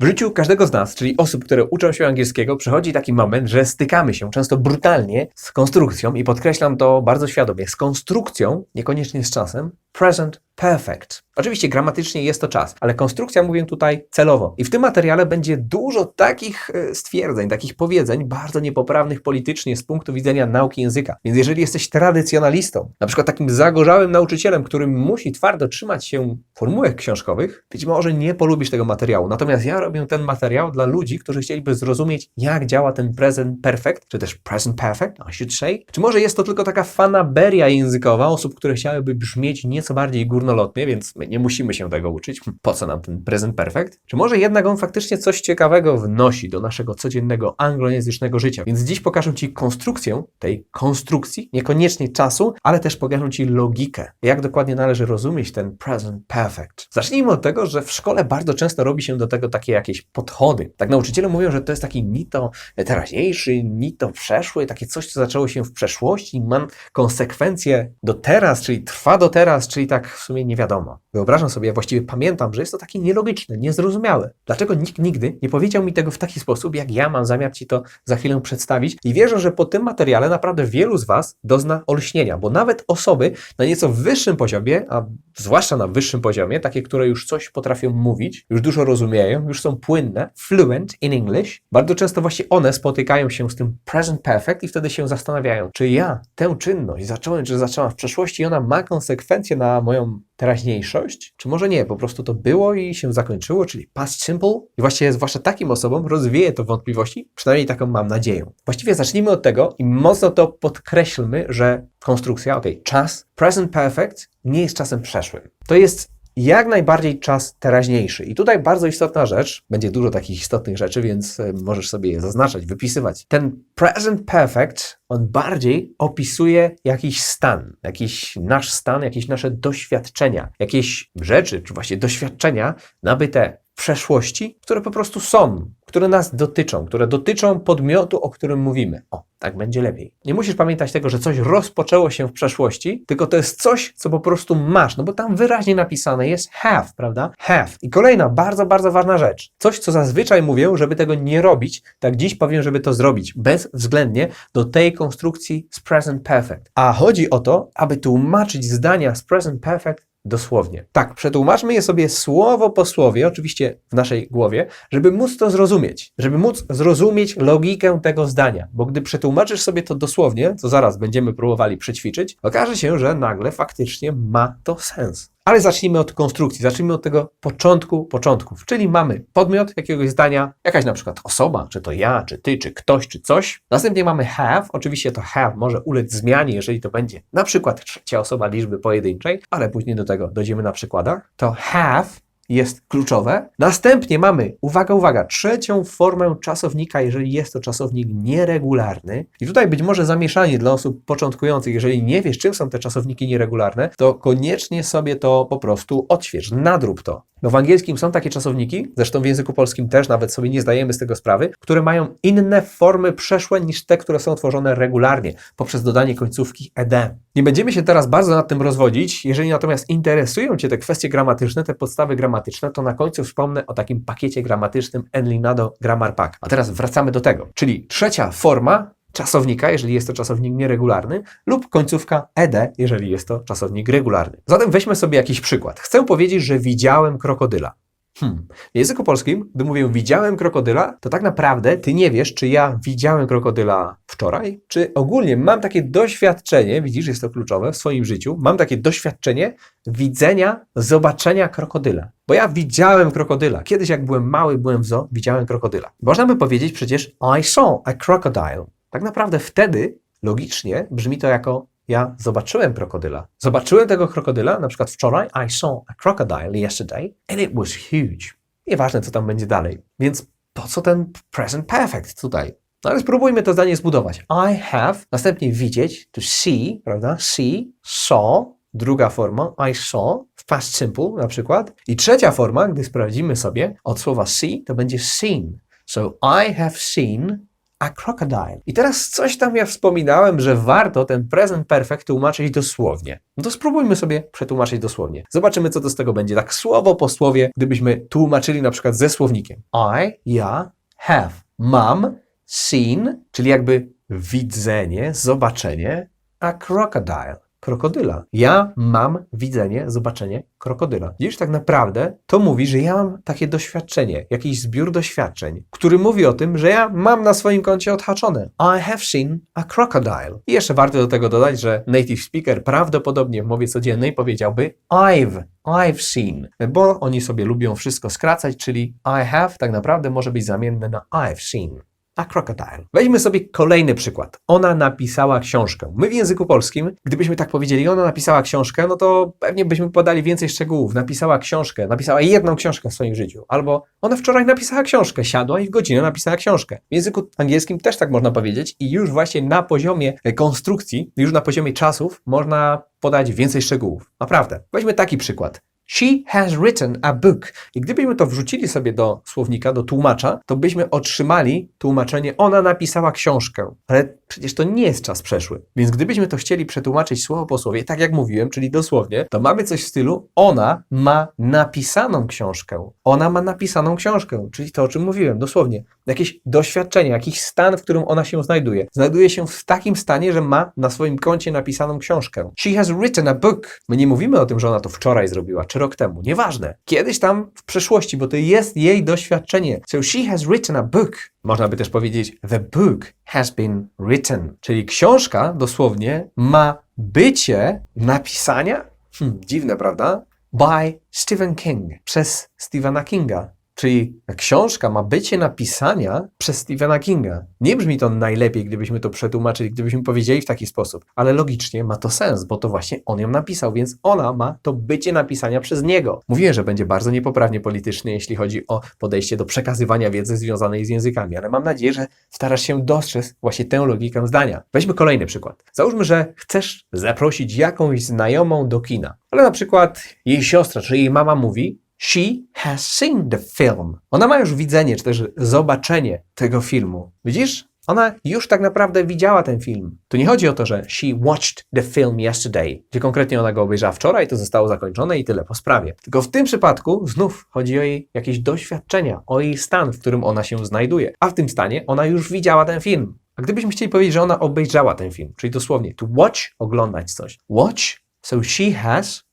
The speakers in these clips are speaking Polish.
W życiu każdego z nas, czyli osób, które uczą się angielskiego, przychodzi taki moment, że stykamy się często brutalnie z konstrukcją i podkreślam to bardzo świadomie, z konstrukcją, niekoniecznie z czasem, present perfect. Oczywiście gramatycznie jest to czas, ale konstrukcja mówię tutaj celowo. I w tym materiale będzie dużo takich e, stwierdzeń, takich powiedzeń bardzo niepoprawnych politycznie z punktu widzenia nauki języka. Więc jeżeli jesteś tradycjonalistą, na przykład takim zagorzałym nauczycielem, który musi twardo trzymać się formułek książkowych, być może nie polubisz tego materiału. Natomiast ja robię ten materiał dla ludzi, którzy chcieliby zrozumieć, jak działa ten present perfect, czy też present perfect, I should say. Czy może jest to tylko taka fanaberia językowa osób, które chciałyby brzmieć nieco bardziej górnolotnie, więc my nie musimy się tego uczyć. Po co nam ten present perfect? Czy może jednak on faktycznie coś ciekawego wnosi do naszego codziennego anglojęzycznego życia? Więc dziś pokażę Ci konstrukcję tej konstrukcji, niekoniecznie czasu, ale też pokażę Ci logikę, jak dokładnie należy rozumieć ten present perfect. Zacznijmy od tego, że w szkole bardzo często robi się do tego takie jakieś podchody. Tak nauczyciele mówią, że to jest taki ni to teraźniejszy, ni to przeszły, takie coś, co zaczęło się w przeszłości, ma konsekwencje do teraz, czyli trwa do teraz, czyli tak w sumie nie wiadomo. Wyobrażam sobie, właściwie pamiętam, że jest to takie nielogiczne, niezrozumiałe. Dlaczego nikt nigdy nie powiedział mi tego w taki sposób, jak ja mam zamiar Ci to za chwilę przedstawić? I wierzę, że po tym materiale naprawdę wielu z Was dozna olśnienia, bo nawet osoby na nieco wyższym poziomie, a zwłaszcza na wyższym poziomie, takie, które już coś potrafią mówić, już dużo rozumieją, już są płynne, fluent in English, bardzo często właśnie one spotykają się z tym present perfect i wtedy się zastanawiają, czy ja tę czynność zacząłem, czy zaczęłam w przeszłości i ona ma konsekwencje na moją teraźniejszość, czy może nie, po prostu to było i się zakończyło, czyli past simple. I właściwie zwłaszcza takim osobom rozwieje to wątpliwości, przynajmniej taką mam nadzieję. Właściwie zacznijmy od tego i mocno to podkreślmy, że konstrukcja, ok, czas, present perfect nie jest czasem przeszłym. To jest jak najbardziej czas teraźniejszy. I tutaj bardzo istotna rzecz, będzie dużo takich istotnych rzeczy, więc e, możesz sobie je zaznaczać, wypisywać. Ten present perfect, on bardziej opisuje jakiś stan, jakiś nasz stan, jakieś nasze doświadczenia, jakieś rzeczy, czy właśnie doświadczenia nabyte przeszłości, które po prostu są, które nas dotyczą, które dotyczą podmiotu, o którym mówimy. O, tak będzie lepiej. Nie musisz pamiętać tego, że coś rozpoczęło się w przeszłości, tylko to jest coś, co po prostu masz, no bo tam wyraźnie napisane jest have, prawda? Have. I kolejna bardzo, bardzo ważna rzecz. Coś, co zazwyczaj mówię, żeby tego nie robić, tak dziś powiem, żeby to zrobić, bezwzględnie do tej konstrukcji z present perfect. A chodzi o to, aby tłumaczyć zdania z present perfect dosłownie. Tak, przetłumaczmy je sobie słowo po słowie, oczywiście w naszej głowie, żeby móc to zrozumieć, żeby móc zrozumieć logikę tego zdania, bo gdy przetłumaczysz sobie to dosłownie, co zaraz będziemy próbowali przećwiczyć, okaże się, że nagle faktycznie ma to sens. Ale zacznijmy od konstrukcji, zacznijmy od tego początku początków, czyli mamy podmiot jakiegoś zdania, jakaś na przykład osoba, czy to ja, czy ty, czy ktoś, czy coś. Następnie mamy have, oczywiście to have może ulec zmianie, jeżeli to będzie na przykład trzecia osoba liczby pojedynczej, ale później do tego dojdziemy na przykładach. To have jest kluczowe. Następnie mamy, uwaga, uwaga, trzecią formę czasownika, jeżeli jest to czasownik nieregularny. I tutaj być może zamieszanie dla osób początkujących, jeżeli nie wiesz, czym są te czasowniki nieregularne, to koniecznie sobie to po prostu odśwież, nadrób to. No w angielskim są takie czasowniki, zresztą w języku polskim też, nawet sobie nie zdajemy z tego sprawy, które mają inne formy przeszłe niż te, które są tworzone regularnie, poprzez dodanie końcówki ed. Nie będziemy się teraz bardzo nad tym rozwodzić. Jeżeli natomiast interesują Cię te kwestie gramatyczne, te podstawy gramatyczne, to na końcu wspomnę o takim pakiecie gramatycznym Enlinado Grammar Pack. A teraz wracamy do tego. Czyli trzecia forma czasownika, jeżeli jest to czasownik nieregularny, lub końcówka ed, jeżeli jest to czasownik regularny. Zatem weźmy sobie jakiś przykład. Chcę powiedzieć, że widziałem krokodyla. Hmm. W języku polskim, gdy mówię widziałem krokodyla, to tak naprawdę ty nie wiesz, czy ja widziałem krokodyla wczoraj, czy ogólnie mam takie doświadczenie, widzisz, jest to kluczowe w swoim życiu, mam takie doświadczenie widzenia, zobaczenia krokodyla. Bo ja widziałem krokodyla. Kiedyś jak byłem mały, byłem w zoo, widziałem krokodyla. Można by powiedzieć przecież I saw a crocodile. Tak naprawdę wtedy logicznie brzmi to jako ja zobaczyłem krokodyla. Zobaczyłem tego krokodyla, na przykład wczoraj, I saw a crocodile yesterday and it was huge. Nieważne, co tam będzie dalej. Więc po co ten present perfect tutaj? No ale spróbujmy to zdanie zbudować. I have, następnie widzieć, to see, prawda? See, saw, druga forma, I saw, w past simple na przykład. I trzecia forma, gdy sprawdzimy sobie, od słowa see, to będzie seen. So I have seen a crocodile. I teraz coś tam ja wspominałem, że warto ten present perfect tłumaczyć dosłownie. No to spróbujmy sobie przetłumaczyć dosłownie. Zobaczymy, co to z tego będzie. Tak słowo po słowie, gdybyśmy tłumaczyli na przykład ze słownikiem. I, ja, have, mam, seen, czyli jakby widzenie, zobaczenie, a crocodile. Krokodyla. Ja mam widzenie, zobaczenie krokodyla. Widzisz, tak naprawdę to mówi, że ja mam takie doświadczenie, jakiś zbiór doświadczeń, który mówi o tym, że ja mam na swoim koncie odhaczone. I have seen a crocodile. I jeszcze warto do tego dodać, że native speaker prawdopodobnie w mowie codziennej powiedziałby I've, I've seen, bo oni sobie lubią wszystko skracać, czyli I have tak naprawdę może być zamienne na I've seen a crocodile. Weźmy sobie kolejny przykład. Ona napisała książkę. My w języku polskim, gdybyśmy tak powiedzieli, ona napisała książkę, no to pewnie byśmy podali więcej szczegółów. Napisała książkę, napisała jedną książkę w swoim życiu. Albo ona wczoraj napisała książkę, siadła i w godzinę napisała książkę. W języku angielskim też tak można powiedzieć i już właśnie na poziomie konstrukcji, już na poziomie czasów można podać więcej szczegółów. Naprawdę. Weźmy taki przykład. She has written a book. I gdybyśmy to wrzucili sobie do słownika, do tłumacza, to byśmy otrzymali tłumaczenie ona napisała książkę. Ale przecież to nie jest czas przeszły. Więc gdybyśmy to chcieli przetłumaczyć słowo po słowie, tak jak mówiłem, czyli dosłownie, to mamy coś w stylu ona ma napisaną książkę. Ona ma napisaną książkę, czyli to, o czym mówiłem, dosłownie. Jakieś doświadczenie, jakiś stan, w którym ona się znajduje. Znajduje się w takim stanie, że ma na swoim koncie napisaną książkę. She has written a book. My nie mówimy o tym, że ona to wczoraj zrobiła, czy rok temu. Nieważne. Kiedyś tam w przeszłości, bo to jest jej doświadczenie. So she has written a book. Można by też powiedzieć the book has been written. Czyli książka dosłownie ma bycie napisania, hmm, dziwne, prawda? By Stephen King, przez Stephena Kinga. Czyli książka ma bycie napisania przez Stephena Kinga. Nie brzmi to najlepiej, gdybyśmy to przetłumaczyli, gdybyśmy powiedzieli w taki sposób, ale logicznie ma to sens, bo to właśnie on ją napisał, więc ona ma to bycie napisania przez niego. Mówiłem, że będzie bardzo niepoprawnie polityczny, jeśli chodzi o podejście do przekazywania wiedzy związanej z językami, ale mam nadzieję, że starasz się dostrzec właśnie tę logikę zdania. Weźmy kolejny przykład. Załóżmy, że chcesz zaprosić jakąś znajomą do kina, ale na przykład jej siostra czy jej mama mówi, She has seen the film. Ona ma już widzenie, czy też zobaczenie tego filmu. Widzisz? Ona już tak naprawdę widziała ten film. Tu nie chodzi o to, że she watched the film yesterday, gdzie konkretnie ona go obejrzała wczoraj, to zostało zakończone i tyle po sprawie. Tylko w tym przypadku znów chodzi o jej jakieś doświadczenia, o jej stan, w którym ona się znajduje. A w tym stanie ona już widziała ten film. A gdybyśmy chcieli powiedzieć, że ona obejrzała ten film, czyli dosłownie to watch, oglądać coś. Watch, so she has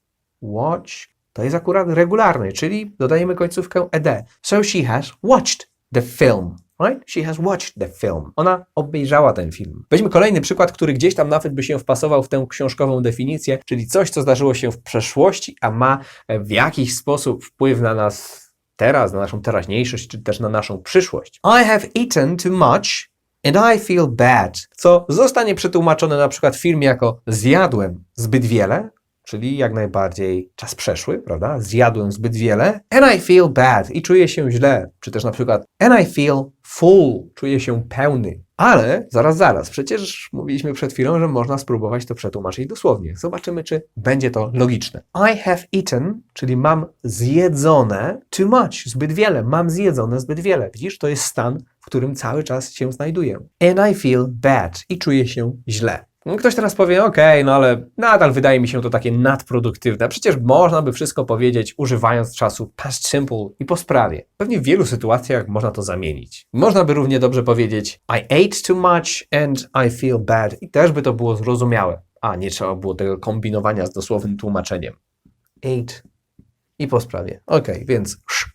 watched to jest akurat regularny, czyli dodajemy końcówkę ed. So she has watched the film. Right? She has watched the film. Ona obejrzała ten film. Weźmy kolejny przykład, który gdzieś tam nawet by się wpasował w tę książkową definicję, czyli coś, co zdarzyło się w przeszłości, a ma w jakiś sposób wpływ na nas teraz, na naszą teraźniejszość, czy też na naszą przyszłość. I have eaten too much and I feel bad. Co zostanie przetłumaczone na przykład w filmie jako zjadłem zbyt wiele czyli jak najbardziej czas przeszły, prawda? Zjadłem zbyt wiele. And I feel bad i czuję się źle. Czy też na przykład and I feel full, czuję się pełny. Ale zaraz, zaraz, przecież mówiliśmy przed chwilą, że można spróbować to przetłumaczyć dosłownie. Zobaczymy, czy będzie to logiczne. I have eaten, czyli mam zjedzone too much, zbyt wiele. Mam zjedzone zbyt wiele. Widzisz, to jest stan, w którym cały czas się znajduję. And I feel bad i czuję się źle. No, ktoś teraz powie, ok, no ale nadal wydaje mi się to takie nadproduktywne. Przecież można by wszystko powiedzieć używając czasu past simple i po sprawie. Pewnie w wielu sytuacjach można to zamienić. Można by równie dobrze powiedzieć I ate too much and I feel bad i też by to było zrozumiałe. A nie trzeba było tego kombinowania z dosłownym tłumaczeniem. Ate i po sprawie. Ok, więc sz,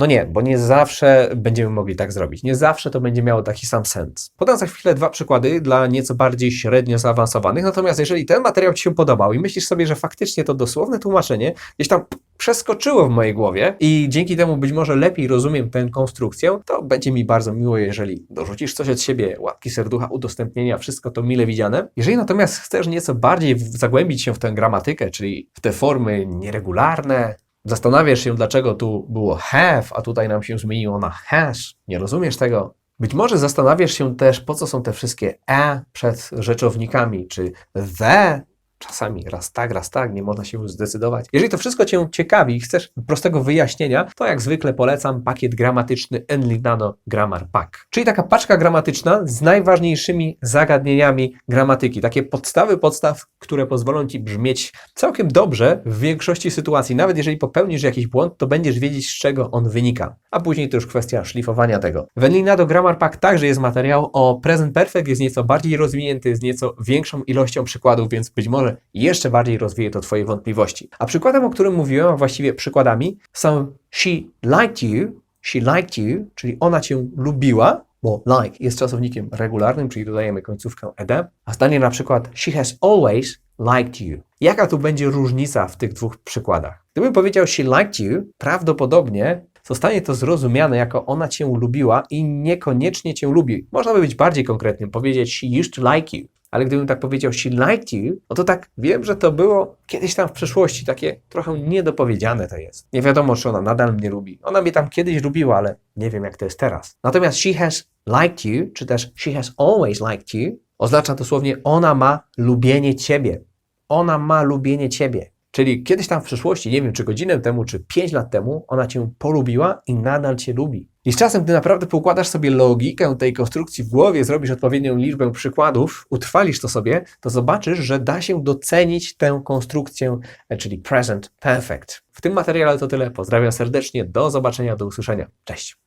no nie, bo nie zawsze będziemy mogli tak zrobić. Nie zawsze to będzie miało taki sam sens. Podam za chwilę dwa przykłady dla nieco bardziej średnio zaawansowanych, natomiast jeżeli ten materiał Ci się podobał i myślisz sobie, że faktycznie to dosłowne tłumaczenie gdzieś tam przeskoczyło w mojej głowie i dzięki temu być może lepiej rozumiem tę konstrukcję, to będzie mi bardzo miło, jeżeli dorzucisz coś od siebie, łapki serducha, udostępnienia, wszystko to mile widziane. Jeżeli natomiast chcesz nieco bardziej zagłębić się w tę gramatykę, czyli w te formy nieregularne, Zastanawiasz się, dlaczego tu było have, a tutaj nam się zmieniło na has. Nie rozumiesz tego? Być może zastanawiasz się też, po co są te wszystkie e przed rzeczownikami, czy the Czasami raz tak, raz tak, nie można się zdecydować. Jeżeli to wszystko Cię ciekawi i chcesz prostego wyjaśnienia, to jak zwykle polecam pakiet gramatyczny Enlinado Grammar Pack. Czyli taka paczka gramatyczna z najważniejszymi zagadnieniami gramatyki. Takie podstawy podstaw, które pozwolą Ci brzmieć całkiem dobrze w większości sytuacji. Nawet jeżeli popełnisz jakiś błąd, to będziesz wiedzieć, z czego on wynika. A później to już kwestia szlifowania tego. W Enlinado Grammar Pack także jest materiał o Present Perfect, jest nieco bardziej rozwinięty, z nieco większą ilością przykładów, więc być może jeszcze bardziej rozwieje to Twoje wątpliwości. A przykładem, o którym mówiłem, a właściwie przykładami, są she liked you, she liked you, czyli ona Cię lubiła, bo like jest czasownikiem regularnym, czyli dodajemy końcówkę ed, a zdanie na przykład she has always liked you. Jaka tu będzie różnica w tych dwóch przykładach? Gdybym powiedział she liked you, prawdopodobnie zostanie to zrozumiane jako ona Cię lubiła i niekoniecznie Cię lubi. Można by być bardziej konkretnym, powiedzieć she used to like you. Ale gdybym tak powiedział she liked you, no to tak wiem, że to było kiedyś tam w przeszłości, takie trochę niedopowiedziane to jest. Nie wiadomo, czy ona nadal mnie lubi. Ona mnie tam kiedyś lubiła, ale nie wiem, jak to jest teraz. Natomiast she has liked you, czy też she has always liked you, oznacza dosłownie ona ma lubienie Ciebie. Ona ma lubienie Ciebie. Czyli kiedyś tam w przeszłości, nie wiem, czy godzinę temu, czy pięć lat temu, ona Cię polubiła i nadal Cię lubi. I z czasem, gdy naprawdę poukładasz sobie logikę tej konstrukcji w głowie, zrobisz odpowiednią liczbę przykładów, utrwalisz to sobie, to zobaczysz, że da się docenić tę konstrukcję, e, czyli present perfect. W tym materiale to tyle. Pozdrawiam serdecznie. Do zobaczenia, do usłyszenia. Cześć.